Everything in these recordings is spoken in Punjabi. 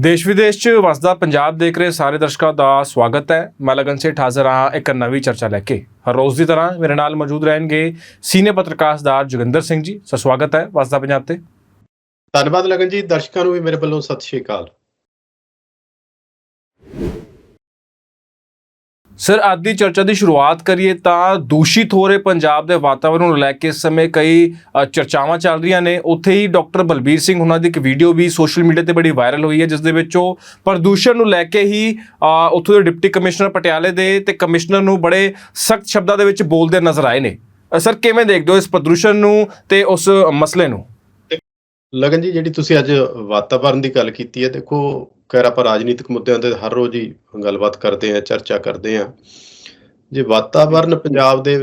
ਦੇਸ਼ ਵਿਦੇਸ਼ 'ਚ ਵਸਦਾ ਪੰਜਾਬ ਦੇਖ ਰਹੇ ਸਾਰੇ ਦਰਸ਼ਕਾਂ ਦਾ ਸਵਾਗਤ ਹੈ। ਮੈਂ ਲਗਨ ਸੇਠ ਹਾਜ਼ਰ ਹਾਂ ਇੱਕ ਨਵੀਂ ਚਰਚਾ ਲੈ ਕੇ। ਹਰ ਰੋਜ਼ ਦੀ ਤਰ੍ਹਾਂ ਮੇਰੇ ਨਾਲ ਮੌਜੂਦ ਰਹਿਣਗੇ ਸੀਨੀਅਰ ਪੱਤਰਕਾਰਦਾਰ ਜੋਗਿੰਦਰ ਸਿੰਘ ਜੀ। ਸੋ ਸਵਾਗਤ ਹੈ ਵਸਦਾ ਪੰਜਾਬ ਤੇ। ਧੰਨਵਾਦ ਲਗਨ ਜੀ। ਦਰਸ਼ਕਾਂ ਨੂੰ ਵੀ ਮੇਰੇ ਵੱਲੋਂ ਸਤਿ ਸ਼੍ਰੀ ਅਕਾਲ। ਸਰ, ਅੱਜ ਦੀ ਚਰਚਾ ਦੀ ਸ਼ੁਰੂਆਤ ਕਰੀਏ ਤਾਂ ਦੂਸ਼ਿਤ ਹੋ ਰਹੇ ਪੰਜਾਬ ਦੇ ਵਾਤਾਵਰਣ ਨੂੰ ਲੈ ਕੇ ਇਸ ਸਮੇਂ ਕਈ ਚਰਚਾਵਾਂ ਚੱਲ ਰਹੀਆਂ ਨੇ। ਉੱਥੇ ਹੀ ਡਾਕਟਰ ਬਲਬੀਰ ਸਿੰਘ ਉਹਨਾਂ ਦੀ ਇੱਕ ਵੀਡੀਓ ਵੀ ਸੋਸ਼ਲ ਮੀਡੀਆ ਤੇ ਬੜੀ ਵਾਇਰਲ ਹੋਈ ਹੈ, ਜਿਸ ਦੇ ਵਿੱਚ ਉਹ ਪ੍ਰਦੂਸ਼ਣ ਨੂੰ ਲੈ ਕੇ ਹੀ ਉੱਥੋਂ ਦੇ ਡਿਪਟੀ ਕਮਿਸ਼ਨਰ ਪਟਿਆਲੇ ਦੇ ਤੇ ਕਮਿਸ਼ਨਰ ਨੂੰ ਬੜੇ ਸਖਤ ਸ਼ਬਦਾਂ ਦੇ ਵਿੱਚ ਬੋਲਦੇ ਨਜ਼ਰ ਆਏ ਨੇ। ਸਰ, ਕਿਵੇਂ ਦੇਖਦੇ ਹੋ ਇਸ ਪ੍ਰਦੂਸ਼ਣ ਨੂੰ ਤੇ ਉਸ ਮਸਲੇ ਨੂੰ? ਲਗਨ ਜੀ, ਜਿਹੜੀ ਤੁਸੀਂ ਅੱਜ ਵਾਤਾਵਰਣ ਦੀ ਗੱਲ ਕੀਤੀ ਹੈ, ਦੇਖੋ ਖੈਰ ਆਪਾਂ ਰਾਜਨੀਤਿਕ ਮੁੱਦਿਆਂ ਤੇ ਹਰ ਰੋਜ਼ ਹੀ ਗੱਲਬਾਤ ਕਰਦੇ ਆ ਚਰਚਾ ਕਰਦੇ ਆ ਜੇ ਵਾਤਾਵਰਣ ਪੰਜਾਬ ਦੇ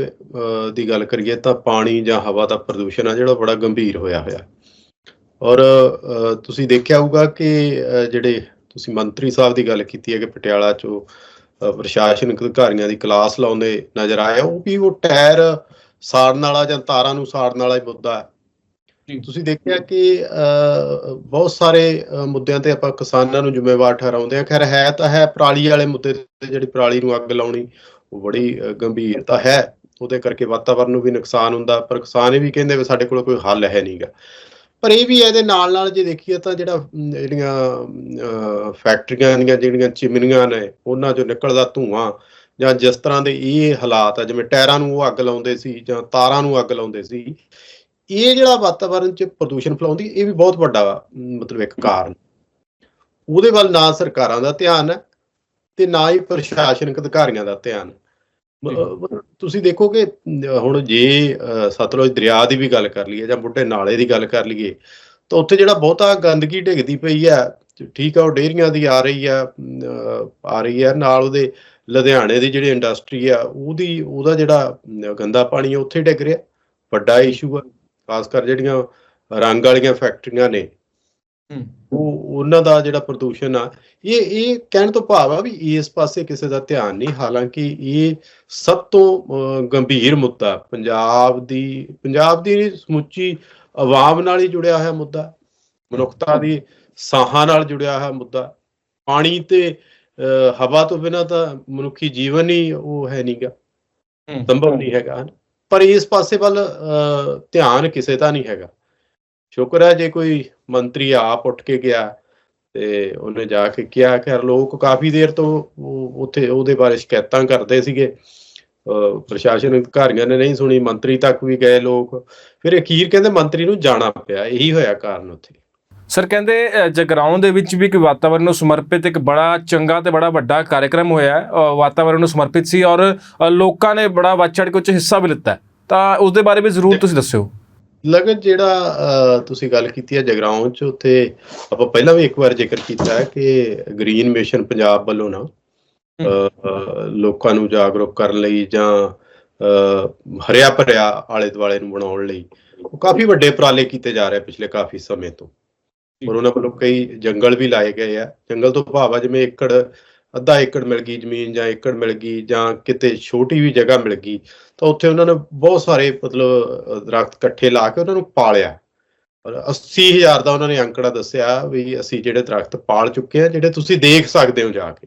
ਦੀ ਗੱਲ ਕਰੀਏ ਤਾਂ ਪਾਣੀ ਜਾਂ ਹਵਾ ਦਾ ਪ੍ਰਦੂਸ਼ਣ ਆ ਜਿਹੜਾ ਬੜਾ ਗੰਭੀਰ ਹੋਇਆ ਹੋਇਆ। ਔਰ ਤੁਸੀਂ ਦੇਖਿਆ ਹੋਊਗਾ ਕਿ ਜਿਹੜੇ ਤੁਸੀਂ ਮੰਤਰੀ ਸਾਹਿਬ ਦੀ ਗੱਲ ਕੀਤੀ ਹੈ ਕਿ ਪਟਿਆਲਾ ਚੋਂ ਪ੍ਰਸ਼ਾਸਨਿਕ ਅਧਿਕਾਰੀਆਂ ਦੀ ਕਲਾਸ ਲਾਉਂਦੇ ਨਜ਼ਰ ਆਏ ਉਹ ਵੀ ਉਹ ਟਾਇਰ ਸਾੜਨ ਵਾਲਾ ਜਾਂ ਤਾਰਾਂ ਨੂੰ ਸਾੜਨ ਵਾਲਾ ਹੀ ਮੁੱਦਾ ਹੈ। ਜੀ। ਤੁਸੀਂ ਦੇਖਿਆ ਕਿ ਅਹ, ਬਹੁਤ ਸਾਰੇ ਮੁੱਦਿਆਂ ਤੇ ਆਪਾਂ ਕਿਸਾਨਾਂ ਨੂੰ ਜ਼ਿੰਮੇਵਾਰ ਠਹਿਰਾਉਂਦੇ ਆ ਖੈਰ ਹੈ ਤਾਂ ਹੈ ਪਰਾਲੀ ਵਾਲੇ ਮੁੱਦੇ ਤੇ ਜਿਹੜੀ ਪਰਾਲੀ ਨੂੰ ਅੱਗ ਲਾਉਣੀ ਉਹ ਬੜੀ ਗੰਭੀਰਤਾ ਹੈ। ਉਹਦੇ ਕਰਕੇ ਵਾਤਾਵਰਣ ਨੂੰ ਵੀ ਨੁਕਸਾਨ ਹੁੰਦਾ ਪਰ ਕਿਸਾਨ ਇਹ ਵੀ ਕਹਿੰਦੇ ਵੀ ਸਾਡੇ ਕੋਲ ਕੋਈ ਹੱਲ ਹੈ ਨਹੀਂਗਾ ਪਰ ਇਹ ਵੀ ਇਹਦੇ ਨਾਲ ਨਾਲ ਜੇ ਦੇਖੀਏ ਤਾਂ ਜਿਹੜਾ ਜਿਹੜੀਆਂ ਫੈਕਟਰੀਆਂ ਦੀਆਂ ਜਿਹੜੀਆਂ ਚਿਮਨੀਆਂ ਨੇ ਉਹਨਾਂ ਚੋਂ ਨਿਕਲਦਾ ਧੂਆਂ ਜਾਂ ਜਿਸ ਤਰ੍ਹਾਂ ਦੇ ਇਹ ਹਾਲਾਤ ਆ ਜਿਵੇਂ ਟਾਇਰਾਂ ਨੂੰ ਉਹ ਅੱਗ ਲਾਉਂਦੇ ਸੀ ਜਾਂ ਤਾਰਾਂ ਨੂੰ ਅੱਗ ਲਾਉਂਦੇ ਸੀ ਇਹ ਜਿਹੜਾ ਵਾਤਾਵਰਣ 'ਚ ਪ੍ਰਦੂਸ਼ਣ ਫੈਲਾਉਂਦੀ ਇਹ ਵੀ ਬਹੁਤ ਵੱਡਾ ਅਮ, ਮਤਲਬ ਇੱਕ ਕਾਰਨ। ਉਹਦੇ ਵੱਲ ਨਾ ਸਰਕਾਰਾਂ ਦਾ ਧਿਆਨ ਹੈ ਤੇ ਨਾ ਹੀ ਪ੍ਰਸ਼ਾਸਨਿਕ ਅਧਿਕਾਰੀਆਂ ਦਾ ਧਿਆਨ। ਤੁਸੀਂ ਦੇਖੋ ਕਿ ਹੁਣ ਜੇ ਸਤਲੁਜ ਦਰਿਆ ਦੀ ਵੀ ਗੱਲ ਕਰ ਲਈਏ ਜਾਂ ਬੁੱਢੇ ਨਾਲੇ ਦੀ ਗੱਲ ਕਰ ਲਈਏ ਤਾਂ ਉੱਥੇ ਜਿਹੜਾ ਬਹੁਤਾ ਗੰਦਗੀ ਡਿੱਗਦੀ ਪਈ ਹੈ ਠੀਕ ਆ ਉਹ ਡੇਅਰੀਆਂ ਦੀ ਆ ਰਹੀ ਆ ਆ ਰਹੀ ਆ ਨਾਲ ਉਹਦੇ ਲੁਧਿਆਣੇ ਦੀ ਜਿਹੜੀ ਇੰਡਸਟਰੀ ਆ ਉਹਦੀ ਉਹਦਾ ਜਿਹੜਾ ਗੰਦਾ ਪਾਣੀ ਉੱਥੇ ਡਿੱਗ ਰਿਹਾ। ਵੱਡਾ ਇਸ਼ੂ ਆ। ਖਾਸ ਕਰ ਜਿਹੜੀਆਂ ਰੰਗ ਵਾਲੀਆਂ ਫੈਕਟਰੀਆਂ ਨੇ ਉਹ ਉਹਨਾਂ ਦਾ ਜਿਹੜਾ ਪ੍ਰਦੂਸ਼ਣ ਆ ਇਹ ਇਹ ਕਹਿਣ ਤੋਂ ਭਾਵ ਆ ਵੀ ਇਸ ਪਾਸੇ ਕਿਸੇ ਦਾ ਧਿਆਨ ਨਹੀਂ ਹਾਲਾਂਕਿ ਇਹ ਸਭ ਤੋਂ ਗੰਭੀਰ ਮੁੱਦਾ ਪੰਜਾਬ ਦੀ ਪੰਜਾਬ ਦੀ ਸਮੁੱਚੀ ਆਵਾਮ ਨਾਲ ਹੀ ਜੁੜਿਆ ਹੋਇਆ ਮੁੱਦਾ ਮਨੁੱਖਤਾ ਦੀ ਸਾਹਾਂ ਨਾਲ ਜੁੜਿਆ ਹੋਇਆ ਮੁੱਦਾ ਪਾਣੀ ਤੇ ਹਵਾ ਤੋਂ ਬਿਨਾਂ ਤਾਂ ਮਨੁੱਖੀ ਜੀਵਨ ਹੀ ਉਹ ਹੈ ਨਹੀਂਗਾ ਸੰਭਵ ਨਹੀਂ ਹੈਗਾ ਹਨ। ਪਰ ਇਸ ਪਾਸੇ ਵੱਲ ਅਹ, ਧਿਆਨ ਕਿਸੇ ਦਾ ਨਹੀਂ ਹੈਗਾ। ਸ਼ੁਕਰ ਹੈ ਜੇ ਕੋਈ ਮੰਤਰੀ ਆਪ ਉੱਠ ਕੇ ਗਿਆ ਤੇ ਉਹਨੇ ਜਾ ਕੇ ਕਿਹਾ ਕਿ ਲੋਕ ਕਾਫੀ ਦੇਰ ਤੋਂ ਉੱਥੇ ਉਹਦੇ ਬਾਰੇ ਸ਼ਿਕਾਇਤਾਂ ਕਰਦੇ ਸੀਗੇ। ਅਹ, ਪ੍ਰਸ਼ਾਸਨ ਅਧਿਕਾਰੀਆਂ ਨੇ ਨਹੀਂ ਸੁਣੀ ਮੰਤਰੀ ਤੱਕ ਵੀ ਗਏ ਲੋਕ। ਫਿਰ ਅਖੀਰ ਕਹਿੰਦੇ ਮੰਤਰੀ ਨੂੰ ਜਾਣਾ ਪਿਆ ਇਹੀ ਹੋਇਆ ਕਾਰਨ ਉੱਥੇ। ਸਰ ਕਹਿੰਦੇ ਜਗਰਾਉਂ ਦੇ ਵਿੱਚ ਵੀ ਇੱਕ ਵਾਤਾਵਰਣ ਨੂੰ ਸਮਰਪਿਤ ਇੱਕ ਬੜਾ ਚੰਗਾ ਤੇ ਬੜਾ ਵੱਡਾ ਕਾਰਜਕ੍ਰਮ ਹੋਇਆ ਵਾਤਾਵਰਣ ਨੂੰ ਸਮਰਪਿਤ ਸੀ ਔਰ ਲੋਕਾਂ ਨੇ ਬੜਾ ਵੱਧ ਚੜ੍ਹ ਕੇ ਉਹ 'ਚ ਹਿੱਸਾ ਵੀ ਲਿੱਤਾ। ਤਾਂ ਉਸ ਦੇ ਬਾਰੇ ਵੀ ਜ਼ਰੂਰ ਤੁਸੀਂ ਦੱਸਿਓ। ਲਗਨ ਜਿਹੜਾ ਤੁਸੀਂ ਗੱਲ ਕੀਤੀ ਹੈ ਜਗਰਾਉਂ ਚ ਉੱਥੇ ਆਪਾਂ ਪਹਿਲਾਂ ਵੀ ਇੱਕ ਵਾਰ ਜ਼ਿਕਰ ਕੀਤਾ ਹੈ ਕਿ ਗ੍ਰੀਨ ਮਿਸ਼ਨ ਪੰਜਾਬ ਵੱਲੋਂ ਨਾ ਲੋਕਾਂ ਨੂੰ ਜਾਗਰੂਕ ਕਰਨ ਲਈ ਜਾਂ ਹਰਿਆ ਭਰਿਆ ਆਲੇ ਦੁਆਲੇ ਨੂੰ ਬਣਾਉਣ ਲਈ ਉਹ ਕਾਫੀ ਵੱਡੇ ਉਪਰਾਲੇ ਕੀਤੇ ਜਾ ਰਹੇ ਪਿਛਲੇ ਕਾਫੀ ਸਮੇਂ ਤੋਂ। ਔਰ ਉਹਨਾਂ ਵੱਲੋਂ ਕਈ ਜੰਗਲ ਵੀ ਲਾਏ ਗਏ ਆ। ਜੰਗਲ ਤੋਂ ਭਾਵ ਆ ਜਿਵੇਂ ਏਕੜ ਅੱਧਾ ਏਕੜ ਮਿਲ ਗਈ ਜ਼ਮੀਨ ਜਾਂ ਏਕੜ ਮਿਲ ਗਈ ਜਾਂ ਕਿਤੇ ਛੋਟੀ ਵੀ ਜਗ੍ਹਾ ਮਿਲ ਗਈ ਤਾਂ ਉੱਥੇ ਉਹਨਾਂ ਨੇ ਬਹੁਤ ਸਾਰੇ ਮਤਲਬ ਦਰਖਤ ਇਕੱਠੇ ਲਾ ਕੇ ਉਹਨਾਂ ਨੂੰ ਪਾਲਿਆ। ਔਰ 80000 ਦਾ ਉਹਨਾਂ ਨੇ ਅੰਕੜਾ ਦੱਸਿਆ ਵੀ ਅਸੀਂ ਜਿਹੜੇ ਦਰਖਤ ਪਾਲ ਚੁੱਕੇ ਆ ਜਿਹੜੇ ਤੁਸੀਂ ਦੇਖ ਸਕਦੇ ਹੋ ਜਾ ਕੇ।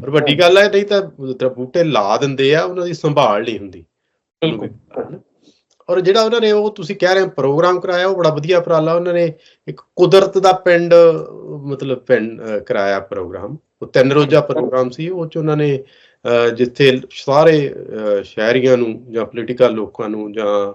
ਪਰ ਵੱਡੀ ਗੱਲ ਹੈ ਨਹੀਂ ਤਾਂ ਬੂਟੇ ਲਾ ਦਿੰਦੇ ਆ ਉਹਨਾਂ ਦੀ ਸੰਭਾਲ ਨਹੀਂ ਹੁੰਦੀ। ਔਰ ਜਿਹੜਾ ਉਹਨਾਂ ਨੇ ਉਹ ਤੁਸੀਂ ਕਹਿ ਰਹੇ ਹੋ ਪ੍ਰੋਗਰਾਮ ਕਰਾਇਆ ਉਹ ਬੜਾ ਵਧੀਆ ਉਪਰਾਲਾ ਉਹਨਾਂ ਨੇ ਇੱਕ ਕੁਦਰਤ ਦਾ ਪਿੰਡ ਮਤਲਬ ਪਿੰਡ ਕਰਾਇਆ ਪ੍ਰੋਗਰਾਮ। ਉਹ ਤਿੰਨ ਰੋਜ਼ਾ ਪ੍ਰੋਗਰਾਮ ਸੀ ਉਹ ਚ ਉਹਨਾਂ ਨੇ ਜਿੱਥੇ ਸਾਰੇ ਸ਼ਹਿਰੀਆਂ ਨੂੰ ਜਾਂ ਪੋਲੀਟੀਕਲ ਲੋਕਾਂ ਨੂੰ ਜਾਂ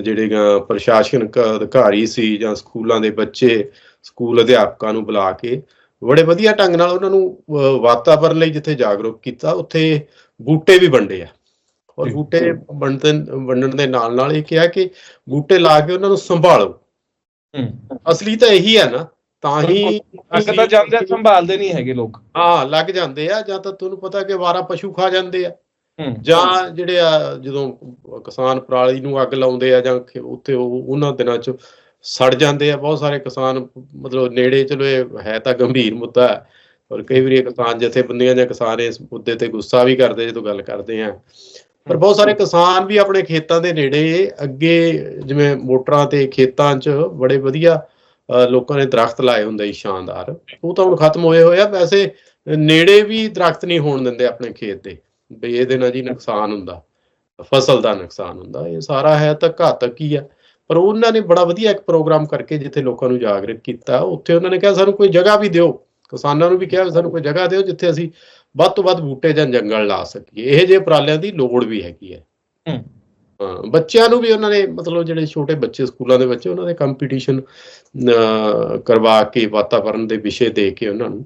ਜਿਹੜੇ ਪ੍ਰਸ਼ਾਸਨਿਕ ਅਧਿਕਾਰੀ ਸੀ ਜਾਂ ਸਕੂਲਾਂ ਦੇ ਬੱਚੇ ਸਕੂਲ ਅਧਿਆਪਕਾਂ ਨੂੰ ਬੁਲਾ ਕੇ ਬੜੇ ਵਧੀਆ ਢੰਗ ਨਾਲ ਉਹਨਾਂ ਨੂੰ ਅਹ, ਵਾਤਾਵਰਣ ਲਈ ਜਿੱਥੇ ਜਾਗਰੂਕ ਕੀਤਾ ਉੱਥੇ ਬੂਟੇ ਵੀ ਵੰਡੇ ਆ। ਔਰ। ਬੂਟੇ ਵੰਡਣ ਵੰਡਣ ਦੇ ਨਾਲ ਨਾਲ ਇਹ ਕਿਹਾ ਕਿ ਬੂਟੇ ਲਾ ਕੇ ਉਹਨਾਂ ਨੂੰ ਸੰਭਾਲੋ। ਅਸਲੀ ਤਾਂ ਇਹੀ ਹੈ ਨਾ ਤਾਂ ਹੀ ਤਾਂ ਜਾਂਦੇ ਸੰਭਾਲਦੇ ਨਹੀਂ ਹੈਗੇ ਲੋਕ। ਹਾਂ ਲੱਗ ਜਾਂਦੇ ਆ ਜਾਂ ਤਾਂ ਤੁਹਾਨੂੰ ਪਤਾ ਕਿ ਵਾਰਾ ਪਸ਼ੂ ਖਾ ਜਾਂਦੇ ਆ। ਜਾਂ ਜਿਹੜੇ ਆ ਜਦੋਂ ਕਿਸਾਨ ਪਰਾਲੀ ਨੂੰ ਅੱਗ ਲਾਉਂਦੇ ਆ ਜਾਂ ਉੱਥੇ ਉਹ ਉਹਨਾਂ ਦਿਨਾਂ 'ਚ ਸੜ ਜਾਂਦੇ ਆ ਬਹੁਤ ਸਾਰੇ ਕਿਸਾਨ ਮਤਲਬ ਨੇੜੇ ਚਲੋ ਇਹ ਹੈ ਤਾਂ ਗੰਭੀਰ ਮੁੱਦਾ ਹੈ ਔਰ ਕਈ ਵਾਰੀ ਕਿਸਾਨ ਜਥੇਬੰਦੀਆਂ ਜਾਂ ਕਿਸਾਨ ਇਸ ਮੁੱਦੇ ਤੇ ਗੁੱਸਾ ਵੀ ਕਰਦੇ ਜਦੋਂ ਗੱਲ ਕਰਦੇ ਆ। ਪਰ ਬਹੁਤ ਸਾਰੇ ਕਿਸਾਨ ਵੀ ਆਪਣੇ ਖੇਤਾਂ ਦੇ ਨੇੜੇ ਅੱਗੇ ਜਿਵੇਂ ਮੋਟਰਾਂ ਤੇ ਖੇਤਾਂ 'ਚ ਬੜੇ ਵਧੀਆ ਲੋਕਾਂ ਨੇ ਦਰਖਤ ਲਾਏ ਹੁੰਦੇ ਸੀ ਸ਼ਾਨਦਾਰ। ਉਹ ਤਾਂ ਹੁਣ ਖਤਮ ਹੋਏ ਹੋਏ ਆ, ਵੈਸੇ ਨੇੜੇ ਵੀ ਦਰਖਤ ਨਹੀਂ ਹੋਣ ਦਿੰਦੇ ਆਪਣੇ ਖੇਤ ਦੇ, ਵੀ ਇਹਦੇ ਨਾਲ ਜੀ ਨੁਕਸਾਨ ਹੁੰਦਾ, ਫਸਲ ਦਾ ਨੁਕਸਾਨ ਹੁੰਦਾ, ਇਹ ਸਾਰਾ ਹੈ ਤਾਂ ਘਾਤਕ ਹੀ ਆ। ਪਰ ਉਹਨਾਂ ਨੇ ਬੜਾ ਵਧੀਆ ਇੱਕ ਪ੍ਰੋਗਰਾਮ ਕਰਕੇ ਜਿੱਥੇ ਲੋਕਾਂ ਨੂੰ ਜਾਗਰੂਕ ਕੀਤਾ, ਉੱਥੇ ਉਹਨਾਂ ਨੇ ਕਿਹਾ ਸਾਨੂੰ ਕੋਈ ਜਗ੍ਹਾ ਵੀ ਦਿਓ, ਕਿਸਾਨਾਂ ਨੂੰ ਵੀ ਕਿਹਾ ਵੀ ਸਾਨੂੰ ਕੋਈ ਜਗ੍ਹਾ ਦਿਓ, ਜਿੱਥੇ ਅਸੀਂ ਵੱਧ ਤੋਂ ਵੱਧ ਬੂਟੇ ਜਾਂ ਜੰਗਲ ਲਾ ਸਕੀਏ। ਇਹ ਜਿਹੇ ਉਪਰਾਲਿਆਂ ਦੀ ਲੋੜ ਵੀ ਹੈਗੀ ਹੈ। ਹੂੰ। ਹਾਂ ਬੱਚਿਆਂ ਨੂੰ ਵੀ ਉਹਨਾਂ ਨੇ ਮਤਲਬ ਜਿਹੜੇ ਛੋਟੇ ਬੱਚੇ ਸਕੂਲਾਂ ਦੇ ਬੱਚੇ ਉਹਨਾਂ ਦੇ ਕੰਪੀਟੀਸ਼ਨ ਕਰਵਾ ਕੇ ਵਾਤਾਵਰਣ ਦੇ ਵਿਸ਼ੇ ਦੇ ਕੇ ਉਹਨਾਂ ਨੂੰ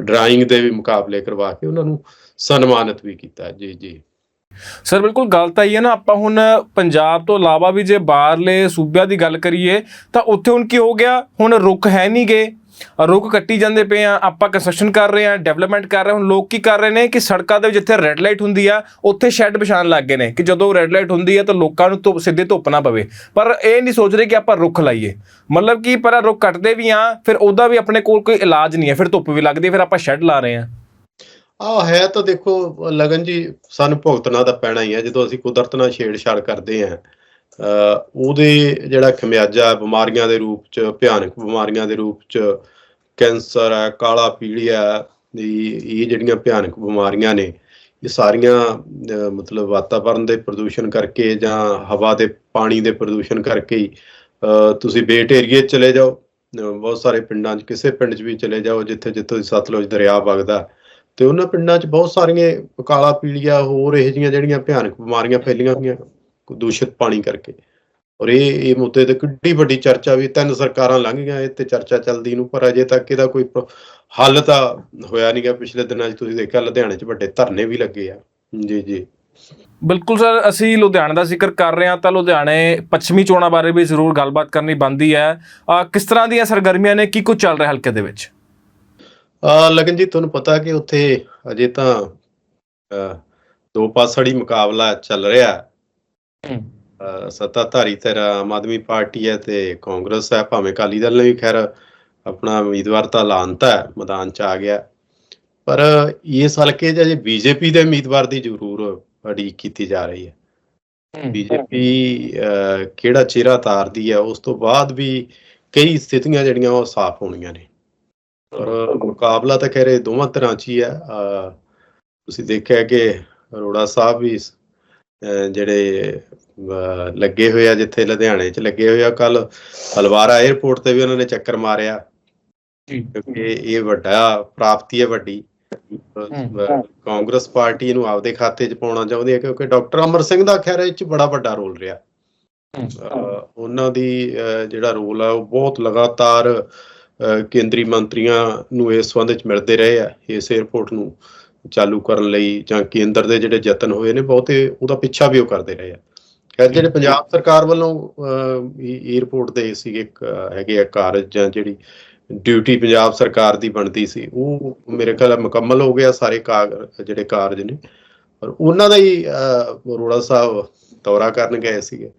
ਡਰਾਇੰਗ ਦੇ ਵੀ ਮੁਕਾਬਲੇ ਕਰਵਾ ਕੇ ਉਹਨਾਂ ਨੂੰ ਸਨਮਾਨਿਤ ਵੀ ਕੀਤਾ। ਜੀ ਜੀ। ਸਰ ਬਿਲਕੁਲ ਗੱਲ ਤਾਂ ਇਹ ਹੈ ਨਾ ਆਪਾਂ ਹੁਣ ਪੰਜਾਬ ਤੋਂ ਇਲਾਵਾ ਵੀ ਜੇ ਬਾਹਰਲੇ ਸੂਬਿਆਂ ਦੀ ਗੱਲ ਕਰੀਏ ਤਾਂ ਉੱਥੇ ਹੁਣ ਕੀ ਹੋ ਗਿਆ? ਹੁਣ ਰੁੱਖ ਹੈ ਨਹੀਂ ਗੇ ਰੁੱਖ ਕੱਟੀ ਜਾਂਦੇ ਪਏ ਆ, ਆਪਾਂ ਕੰਸਟਰਕਸ਼ਨ ਕਰ ਰਹੇ ਆ ਡਿਵੈਲਪਮੈਂਟ ਕਰ ਰਹੇ ਹਾਂ। ਹੁਣ ਲੋਕ ਕੀ ਕਰ ਰਹੇ ਨੇ ਕਿ ਸੜਕਾਂ ਦੇ ਜਿੱਥੇ ਰੈੱਡ ਲਾਈਟ ਹੁੰਦੀ ਆ, ਉੱਥੇ ਸ਼ੈੱਡ ਵਿਛਾਉਣ ਲੱਗ ਗਏ ਨੇ ਕਿ ਜਦੋਂ ਰੈੱਡ ਲਾਈਟ ਹੁੰਦੀ ਆ ਤਾਂ ਲੋਕਾਂ ਨੂੰ ਧੁੱਪ ਸਿੱਧੇ ਧੁੱਪ ਨਾ ਪਵੇ। ਪਰ ਇਹ ਨਹੀਂ ਸੋਚ ਰਹੇ ਕਿ ਆਪਾਂ ਰੁੱਖ ਲਾਈਏ। ਮਤਲਬ ਕਿ ਪਰ ਰੁੱਖ ਕੱਟਦੇ ਵੀ ਆ, ਫਿਰ ਉਹਦਾ ਵੀ ਆਪਣੇ ਕੋਲ ਕੋਈ ਇਲਾਜ ਨਹੀਂ ਹੈ, ਫਿਰ ਧੁੱਪ ਵੀ ਲੱਗਦੀ ਫਿਰ ਆਪਾਂ ਸ਼ੈੱਡ ਲਾ ਰਹੇ ਆ। ਆ ਹੈ ਤਾਂ ਦੇਖੋ, ਲਗਨ ਜੀ, ਸਾਨੂੰ ਭੁਗਤਣਾ ਤਾਂ ਪੈਣਾ ਹੀ ਹੈ ਜਦੋਂ ਅਸੀਂ ਕੁਦਰਤ ਨਾਲ ਛੇੜਛਾੜ ਕਰਦੇ ਆ। ਉਹਦੇ ਜਿਹੜਾ ਖਮਿਆਜਾ ਬਿਮਾਰੀਆਂ ਦੇ ਰੂਪ ਚ, ਭਿਆਨਕ ਬਿਮਾਰੀਆਂ ਦੇ ਰੂਪ ਚ, ਕੈਂਸਰ ਹੈ, ਕਾਲਾ ਪੀਲੀਆ ਇਹ ਇਹ ਜਿਹੜੀਆਂ ਭਿਆਨਕ ਬਿਮਾਰੀਆਂ ਨੇ, ਇਹ ਸਾਰੀਆਂ ਮਤਲਬ ਵਾਤਾਵਰਣ ਦੇ ਪ੍ਰਦੂਸ਼ਣ ਕਰਕੇ ਜਾਂ ਹਵਾ ਦੇ ਪਾਣੀ ਦੇ ਪ੍ਰਦੂਸ਼ਣ ਕਰਕੇ ਹੀ ਤੁਸੀਂ ਬੇਟ ਏਰੀਏ 'ਚ ਚਲੇ ਜਾਓ ਬਹੁਤ ਸਾਰੇ ਪਿੰਡਾਂ 'ਚ, ਕਿਸੇ ਪਿੰਡ 'ਚ ਵੀ ਚਲੇ ਜਾਓ, ਜਿੱਥੇ ਜਿੱਥੇ ਸਤਲੁਜ ਦਰਿਆ ਵਗਦਾ ਤੇ ਉਹਨਾਂ ਪਿੰਡਾਂ 'ਚ ਬਹੁਤ ਸਾਰੀਆਂ ਕਾਲਾ ਪੀਲੀਆ, ਹੋਰ ਇਹੋ ਜਿਹੀਆਂ ਜਿਹੜੀਆਂ ਭਿਆਨਕ ਬਿਮਾਰੀਆਂ ਫੈਲੀਆਂ ਹੋਈਆਂ। ਦੂਸ਼ਿਤ ਪਾਣੀ ਕਰਕੇ। ਔਰ ਇਹ ਇਹ ਮੁੱਦੇ ਤੇ ਕਿੱਡੀ ਵੱਡੀ ਚਰਚਾ ਵੀ ਤਿੰਨ ਸਰਕਾਰਾਂ ਲੰਘ ਗਈਆਂ ਇਹ ਤੇ ਚਰਚਾ ਚੱਲਦੀ ਨੂੰ ਪਰ ਅਜੇ ਤੱਕ ਇਹਦਾ ਕੋਈ ਹੱਲ ਤਾਂ ਹੋਇਆ ਨਹੀਂਗਾ ਪਿਛਲੇ ਦਿਨਾਂ 'ਚ ਤੁਸੀਂ ਦੇਖਿਆ ਲੁਧਿਆਣੇ 'ਚ ਵੱਡੇ ਧਰਨੇ ਵੀ ਲੱਗੇ ਆ। ਜੀ ਜੀ। ਬਿਲਕੁਲ ਸਰ ਅਸੀਂ ਲੁਧਿਆਣੇ ਦਾ ਜ਼ਿਕਰ ਕਰ ਰਹੇ ਹਾਂ ਤਾਂ ਲੁਧਿਆਣੇ ਪੱਛਮੀ ਚੋਣਾਂ ਬਾਰੇ ਵੀ ਜ਼ਰੂਰ ਗੱਲਬਾਤ ਕਰਨੀ ਬਣਦੀ ਹੈ। ਕਿਸ ਤਰ੍ਹਾਂ ਦੀਆਂ ਸਰਗਰਮੀਆਂ ਨੇ ਕੀ ਕੁਝ ਚੱਲ ਰਿਹਾ ਹਲਕੇ ਦੇ ਵਿੱਚ? ਆ ਲਗਨ ਜੀ ਤੁਹਾਨੂੰ ਪਤਾ ਕਿ ਉੱਥੇ ਅਜੇ ਤਾਂ ਦੋ ਪਾਸੜੀ ਮੁਕਾਬਲਾ ਚੱਲ ਰਿਹਾ। ਸੱਤਾਧਾਰੀ ਧਿਰ ਆਮ ਆਦਮੀ ਪਾਰਟੀ ਹੈ ਤੇ ਕਾਂਗਰਸ ਹੈ ਭਾਵੇਂ ਅਕਾਲੀ ਦਲ ਨੇ ਵੀ ਖੈਰ ਆਪਣਾ ਉਮੀਦਵਾਰ ਤਾਂ ਲਾਂਤਾ ਹੈ ਮੈਦਾਨ ਚ ਆ ਗਿਆ। ਪਰ ਇਸ ਹਲਕੇ 'ਚ ਅਜੇ ਬੀਜੇਪੀ ਦੇ ਉਮੀਦਵਾਰ ਦੀ ਜ਼ਰੂਰ ਉਡੀਕ ਕੀਤੀ ਜਾ ਰਹੀ ਹੈ। ਬੀਜੇਪੀ ਕਿਹੜਾ ਚਿਹਰਾ ਤਾਰਦੀ ਹੈ ਉਸ ਤੋਂ ਬਾਅਦ ਵੀ ਕਈ ਸਥਿਤੀਆਂ ਜਿਹੜੀਆਂ ਉਹ ਸਾਫ਼ ਹੋਣੀਆਂ ਨੇ। ਔਰ ਮੁਕਾਬਲਾ ਤਾਂ ਖੈਰ ਇਹ ਦੋਵਾਂ ਤਰ੍ਹਾਂ 'ਚ ਹੀ ਹੈ। ਤੁਸੀਂ ਦੇਖਿਆ ਕਿ ਅਰੋੜਾ ਸਾਹਿਬ ਵੀ ਜਿਹੜੇ ਲੱਗੇ ਹੋਏ ਆ ਜਿੱਥੇ ਲੁਧਿਆਣੇ 'ਚ ਲੱਗੇ ਹੋਏ ਆ ਕੱਲ ਹਲਵਾਰਾ 에ਅਰਪੋਰਟ ਤੇ ਵੀ ਉਹਨਾਂ ਨੇ ਚੱਕਰ ਮਾਰਿਆ। ਕਿਉਂਕਿ ਇਹ ਵੱਡਾ ਪ੍ਰਾਪਤੀ ਹੈ ਵੱਡੀ। ਕਾਂਗਰਸ ਪਾਰਟੀ ਨੂੰ ਆਪਦੇ ਖਾਤੇ 'ਚ ਪਾਉਣਾ ਚਾਹੁੰਦੀ ਹੈ ਕਿਉਂਕਿ ਡਾਕਟਰ ਅਮਰ ਸਿੰਘ ਦਾ ਖੈਰ ਇਹ 'ਚ ਬੜਾ ਵੱਡਾ ਰੋਲ ਰਿਹਾ। ਉਹਨਾਂ ਦੀ ਜਿਹੜਾ ਰੋਲ ਆ ਉਹ ਬਹੁਤ ਲਗਾਤਾਰ ਕੇਂਦਰੀ ਮੰਤਰੀਆਂ ਨੂੰ ਇਸ ਸੰਬੰਧ ਵਿੱਚ ਮਿਲਦੇ ਰਹੇ ਆ ਇਸ 에ਅਰਪੋਰਟ ਨੂੰ। ਚਾਲੂ ਕਰਨ ਲਈ ਜਾਂ ਕੇਂਦਰ ਦੇ ਜਿਹੜੇ ਯਤਨ ਹੋਏ ਨੇ ਬਹੁਤੇ ਉਹਦਾ ਪਿੱਛਾ ਵੀ ਉਹ ਕਰਦੇ ਰਹੇ ਆ। ਖੈਰ ਜਿਹੜੇ ਪੰਜਾਬ ਸਰਕਾਰ ਵੱਲੋਂ 에ਅਰਪੋਰਟ ਦੇ ਸੀਗੇ ਹੈਗੇ ਆ ਕਾਰਜ ਜਾਂ ਜਿਹੜੀ ਡਿਊਟੀ ਪੰਜਾਬ ਸਰਕਾਰ ਦੀ ਬਣਦੀ ਸੀ ਉਹ ਮੇਰੇ ਖਿਆਲ ਮੁਕੰਮਲ ਹੋ ਗਿਆ ਸਾਰੇ ਜਿਹੜੇ ਕਾਰਜ ਨੇ। ਔਰ ਉਹਨਾਂ ਦਾ ਹੀ ਅਰੋੜਾ ਸਾਹਿਬ ਦੌਰਾ ਕਰਨ ਗਏ ਸੀਗੇ।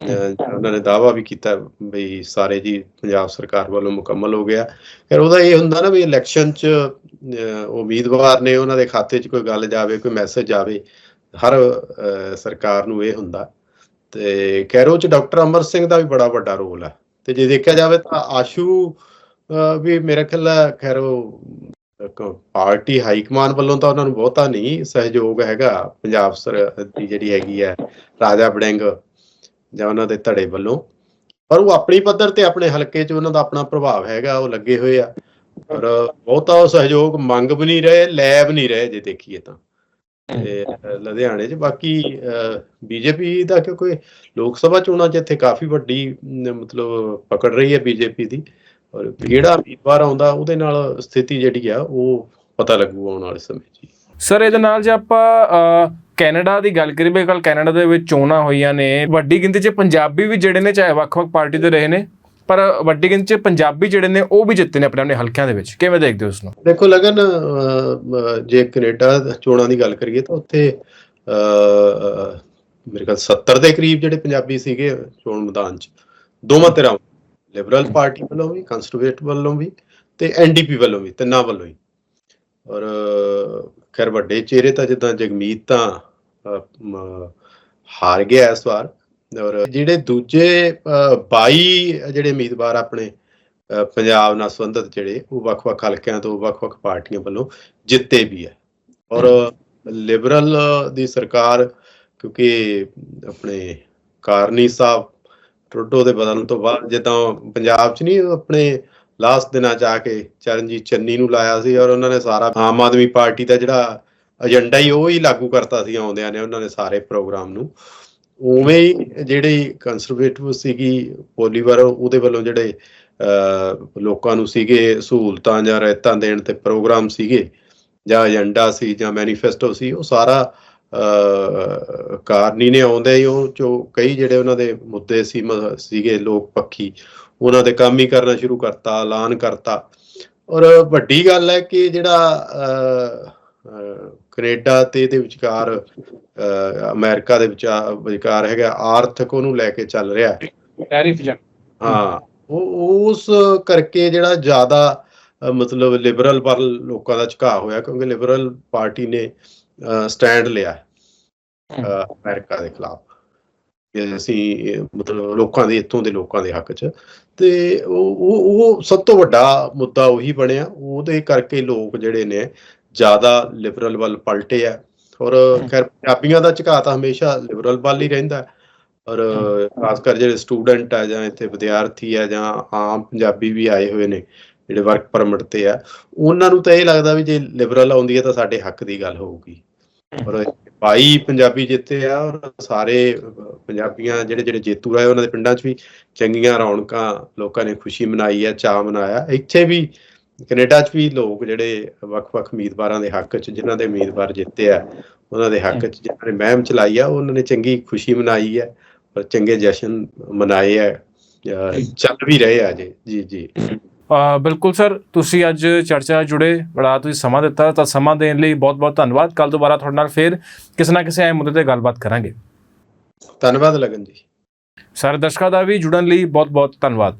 ਉਹਨਾਂ ਨੇ ਦਾਵਾ ਵੀ ਕੀਤਾ ਵੀ ਸਾਰੇ ਜੀ ਪੰਜਾਬ ਸਰਕਾਰ ਵੱਲੋਂ ਮੁਕੰਮਲ ਹੋ ਗਿਆ। ਫਿਰ ਉਹਦਾ ਇਹ ਹੁੰਦਾ ਨਾ ਵੀ ਇਲੈਕਸ਼ਨ 'ਚ ਉਮੀਦਵਾਰ ਨੇ ਉਹਨਾਂ ਦੇ ਖਾਤੇ 'ਚ ਕੋਈ ਗੱਲ ਜਾਵੇ, ਕੋਈ ਮੈਸੇਜ ਜਾਵੇ ਹਰ ਸਰਕਾਰ ਨੂੰ ਇਹ ਹੁੰਦਾ। ਤੇ ਕੈਰੋ 'ਚ ਡਾਕਟਰ ਅਮਰ ਸਿੰਘ ਦਾ ਵੀ ਬੜਾ ਵੱਡਾ ਰੋਲ ਹੈ ਤੇ ਜੇ ਦੇਖਿਆ ਜਾਵੇ ਤਾਂ ਆਸ਼ੂ ਵੀ ਮੇਰੇ ਖਿਆਲ ਹੈ ਪਾਰਟੀ ਹਾਈ ਕਮਾਨ ਵੱਲੋਂ ਤਾਂ ਉਹਨਾਂ ਨੂੰ ਬਹੁਤਾ ਨਹੀਂ ਸਹਿਯੋਗ ਹੈਗਾ, ਪੰਜਾਬ ਸਰ ਦੀ ਜਿਹੜੀ ਹੈਗੀ ਹੈ, ਰਾਜਾ ਵੜਿੰਗ ਜਾਂ ਉਹਨਾਂ ਦੇ ਧੜੇ ਵੱਲੋਂ। ਪਰ ਉਹ ਆਪਣੀ ਪੱਧਰ ਤੇ ਆਪਣੇ ਹਲਕੇ 'ਚ ਉਹਨਾਂ ਦਾ ਆਪਣਾ ਪ੍ਰਭਾਵ ਹੈਗਾ, ਉਹ ਲੱਗੇ ਹੋਏ ਆ। ਪਰ ਬਹੁਤਾ ਸਹਿਯੋਗ ਮੰਗ ਵੀ ਨਹੀਂ ਰਹੇ ਲੈ ਵੀ ਨਹੀਂ ਰਹੇ ਜੇ ਦੇਖੀਏ ਤਾਂ। ਲੁਧਿਆਣੇ 'ਚ ਬਾਕੀ ਬੀਜੇਪੀ ਦਾ ਕਿਉਂਕਿ ਲੋਕ ਸਭਾ ਚੋਣਾਂ 'ਚ ਇੱਥੇ ਕਾਫੀ ਵੱਡੀ ਮਤਲਬ ਪਕੜ ਰਹੀ ਹੈ ਬੀਜੇਪੀ ਦੀ। ਔਰ ਕਿਹੜਾ ਉਮੀਦਵਾਰ ਆਉਂਦਾ ਉਹਦੇ ਨਾਲ ਸਥਿਤੀ ਜਿਹੜੀ ਆ ਉਹ ਪਤਾ ਲੱਗੂ ਆਉਣ ਵਾਲੇ ਸਮੇਂ 'ਚ। ਸਰ ਇਹਦੇ ਨਾਲ ਜੇ ਆਪਾਂ ਕੈਨੇਡਾ ਦੀ ਗੱਲ ਕਰੀਏ ਕੱਲ ਕੈਨੇਡਾ ਦੇ ਵਿੱਚ ਚੋਣਾਂ ਹੋਈਆਂ ਨੇ ਵੱਡੀ ਗਿਣਤੀ 'ਚ ਪੰਜਾਬੀ ਵੀ ਜਿਹੜੇ ਨੇ ਚਾਹੇ ਵੱਖ-ਵੱਖ ਪਾਰਟੀ ਦੇ ਰਹੇ ਨੇ। ਪਰ ਵੱਡੀ ਗਿਣਤੀ 'ਚ ਪੰਜਾਬੀ ਜਿਹੜੇ ਨੇ, ਉਹ ਵੀ ਜਿੱਤੇ ਨੇ ਆਪਣੇ ਆਪਣੇ ਹਲਕਿਆਂ ਦੇ ਵਿੱਚ। ਕਿਵੇਂ ਦੇਖਦੇ ਹੋ ਉਸ ਨੂੰ ਦੇਖੋ, ਲਗਨ ਜੇ ਕੈਨੇਡਾ ਚੋਣਾਂ ਦੀ ਗੱਲ ਕਰੀਏ ਤਾਂ ਉੱਥੇ ਮੇਰੇ ਖਿਆਲ 70 ਦੇ ਕਰੀਬ ਜਿਹੜੇ ਪੰਜਾਬੀ ਸੀਗੇ ਚੋਣ ਮੈਦਾਨ 'ਚ, ਦੋਵਾਂ ਤਰ੍ਹਾਂ ਲਿਬਰਲ ਪਾਰਟੀ ਵੱਲੋਂ ਵੀ ਕੰਸਰਵੇਟਿਵ ਵੱਲੋਂ ਵੀ ਤੇ ਐਨਡੀਪੀ ਵੱਲੋਂ ਵੀ, ਤਿੰਨਾਂ ਵੱਲੋਂ ਹੀ। ਔਰ, ਖੈਰ ਵੱਡੇ ਚਿਹਰੇ ਤਾਂ ਜਿੱਦਾਂ ਜਗਮੀਤ ਤਾਂ ਹਾਰ ਗਿਆ ਇਸ ਵਾਰ। ਔਰ ਜਿਹੜੇ ਦੂਜੇ ਅ, 22 ਜਿਹੜੇ ਉਮੀਦਵਾਰ ਆਪਣੇ ਪੰਜਾਬ ਨਾਲ ਸੰਬੰਧਿਤ ਜਿਹੜੇ ਉਹ ਵੱਖ-ਵੱਖ ਹਲਕਿਆਂ ਤੋਂ ਵੱਖ-ਵੱਖ ਪਾਰਟੀਆਂ ਵੱਲੋਂ ਜਿੱਤੇ ਵੀ ਹੈ। ਔਰ ਲਿਬਰਲ ਦੀ ਸਰਕਾਰ ਕਿਉਂਕਿ ਆਪਣੇ ਕਾਰਨੀ ਸਾਹਿਬ ਟਰੂਡੋ ਦੇ ਬਦਲਣ ਤੋਂ ਬਾਅਦ ਜਿੱਦਾਂ ਪੰਜਾਬ 'ਚ ਨਹੀਂ ਆਪਣੇ ਲਾਸਟ ਦਿਨਾਂ 'ਚ ਆ ਕੇ ਚਰਨਜੀਤ ਚੰਨੀ ਨੂੰ ਲਾਇਆ ਸੀ ਔਰ ਉਹਨਾਂ ਨੇ ਸਾਰਾ ਆਮ ਆਦਮੀ ਪਾਰਟੀ ਦਾ ਜਿਹੜਾ ਏਜੰਡਾ ਹੀ ਉਹ ਹੀ ਲਾਗੂ ਕਰਤਾ ਸੀ ਆਉਂਦਿਆਂ ਨੇ ਉਹਨਾਂ ਨੇ ਸਾਰੇ ਪ੍ਰੋਗਰਾਮ ਨੂੰ। ਉਵੇਂ ਹੀ ਜਿਹੜੀ ਕੰਸਰਵੇਟਿਵ ਸੀਗੀ ਪੋਲੀਵਰ ਉਹਦੇ ਵੱਲੋਂ ਜਿਹੜੇ ਲੋਕਾਂ ਨੂੰ ਸੀਗੇ ਸਹੂਲਤਾਂ ਜਾਂ ਰਹਿਤਾਂ ਦੇਣ ਤੇ ਪ੍ਰੋਗਰਾਮ ਸੀਗੇ ਜਾਂ ਏਜੰਡਾ ਸੀ ਜਾਂ ਮੈਨੀਫੈਸਟੋ ਸੀ ਉਹ ਸਾਰਾ ਅਹ, ਕਾਰਨੀ ਨੇ ਆਉਂਦੇ ਹੀ ਉਹ ਚੋਂ ਕਈ ਜਿਹੜੇ ਉਹਨਾਂ ਦੇ ਮੁੱਦੇ ਸੀ ਸੀਗੇ ਲੋਕ ਪੱਖੀ ਉਹਨਾਂ ਦੇ ਕੰਮ ਹੀ ਕਰਨਾ ਸ਼ੁਰੂ ਕਰਤਾ ਐਲਾਨ ਕਰਤਾ। ਔਰ ਵੱਡੀ ਗੱਲ ਹੈ ਕਿ ਜਿਹੜਾ ਅਹ, ਕੈਨੇਡਾ ਤੇ ਇਹਦੇ ਵਿਚਕਾਰ ਅਮਰੀਕਾ ਦੇ ਵਿਚਾ- ਵਿਚਕਾਰ ਹੈਗਾ ਆਰਥਿਕ ਉਹਨੂੰ ਲੈ ਕੇ ਚੱਲ ਰਿਹਾ ਟੈਰਿਫ ਜੰਗ। ਹਾਂ ਉਹ ਉਸ ਕਰਕੇ ਜਿਹੜਾ ਜ਼ਿਆਦਾ ਮਤਲਬ ਲਿਬਰਲ ਵੱਲ ਲੋਕਾਂ ਦਾ ਝੁਕਾਅ ਹੋਇਆ ਕਿਉਂਕਿ ਲਿਬਰਲ ਪਾਰਟੀ ਨੇ ਸਟੈਂਡ ਲਿਆ ਅਮਰੀਕਾ ਦੇ ਖਿਲਾਫ। ਅਸੀਂ ਮਤਲਬ ਲੋਕਾਂ ਦੇ ਇੱਥੋਂ ਦੇ ਲੋਕਾਂ ਦੇ ਹੱਕ 'ਚ। ਤੇ ਉਹ ਉਹ ਸਭ ਤੋਂ ਵੱਡਾ ਮੁੱਦਾ ਉਹੀ ਬਣਿਆ। ਉਹਦੇ ਕਰਕੇ ਲੋਕ ਜਿਹੜੇ ਨੇ ਜ਼ਿਆਦਾ ਲਿਬਰਲ ਵੱਲ ਪਲਟੇ ਆ। ਔਰ ਖੈਰ ਪੰਜਾਬੀਆਂ ਦਾ ਝੁਕਾਅ ਤਾਂ ਹਮੇਸ਼ਾ ਲਿਬਰਲ ਵੱਲ ਹੀ ਰਹਿੰਦਾ। ਔਰ ਖਾਸ ਕਰ ਜਿਹੜੇ ਸਟੂਡੈਂਟ ਆ ਜਾਂ ਇੱਥੇ ਵਿਦਿਆਰਥੀ ਆ ਜਾਂ ਆਮ ਪੰਜਾਬੀ ਵੀ ਆਏ ਹੋਏ ਨੇ ਜਿਹੜੇ ਵਰਕ ਪਰਮਿਟ ਤੇ ਆ ਉਹਨਾਂ ਨੂੰ ਤਾਂ ਇਹ ਲੱਗਦਾ ਵੀ ਜੇ ਲਿਬਰਲ ਆਉਂਦੀ ਹੈ ਤਾਂ ਸਾਡੇ ਹੱਕ ਦੀ ਗੱਲ ਹੋਊਗੀ। ਔਰ 22 ਪੰਜਾਬੀ ਜਿੱਤੇ ਆ ਔਰ ਸਾਰੇ ਪੰਜਾਬੀਆਂ ਜਿਹੜੇ ਜਿਹੜੇ ਜੇਤੂ ਰਹੇ ਉਹਨਾਂ ਦੇ ਪਿੰਡਾਂ 'ਚ ਵੀ ਚੰਗੀਆਂ ਰੌਣਕਾਂ ਲੋਕਾਂ ਨੇ ਖੁਸ਼ੀ ਮਨਾਈ ਆ ਚਾਅ ਮਨਾਇਆ। ਇੱਥੇ ਵੀ ਕੈਨੇਡਾ 'ਚ ਵੀ ਲੋਕ ਜਿਹੜੇ ਵੱਖ-ਵੱਖ ਉਮੀਦਵਾਰਾਂ ਦੇ ਹੱਕ 'ਚ ਜਿਨ੍ਹਾਂ ਦੇ ਉਮੀਦਵਾਰ ਜਿੱਤੇ ਆ ਉਹਨਾਂ ਦੇ ਹੱਕ 'ਚ ਜਿਨ੍ਹਾਂ ਨੇ ਮਹਿਮ ਚਲਾਈ ਆ ਉਹਨਾਂ ਨੇ ਚੰਗੀ ਖੁਸ਼ੀ ਮਨਾਈ ਹੈ ਔਰ ਚੰਗੇ ਜਸ਼ਨ ਮਨਾਏ ਆ ਚੱਲ ਵੀ ਰਹੇ ਆ ਜੀ ਜੀ। ਜੀ ਬਿਲਕੁਲ ਸਰ ਤੁਸੀਂ ਅੱਜ ਚਰਚਾ ਜੁੜੇ ਬੜਾ ਤੁਸੀਂ ਸਮਾਂ ਦਿੱਤਾ ਤਾਂ ਸਮਾਂ ਦੇਣ ਲਈ ਬਹੁਤ-ਬਹੁਤ ਧੰਨਵਾਦ। ਕੱਲ ਦੁਬਾਰਾ ਤੁਹਾਡੇ ਨਾਲ ਫੇਰ ਕਿਸੇ ਨਾ ਕਿਸੇ ਐ ਮੁੱਦੇ ਤੇ ਗੱਲਬਾਤ ਕਰਾਂਗੇ। ਧੰਨਵਾਦ ਲਗਨ ਜੀ। ਸਾਰੇ ਦਰਸ਼ਕਾਂ ਦਾ ਵੀ ਜੁੜਨ ਲਈ ਬਹੁਤ-ਬਹੁਤ ਧੰਨਵਾਦ।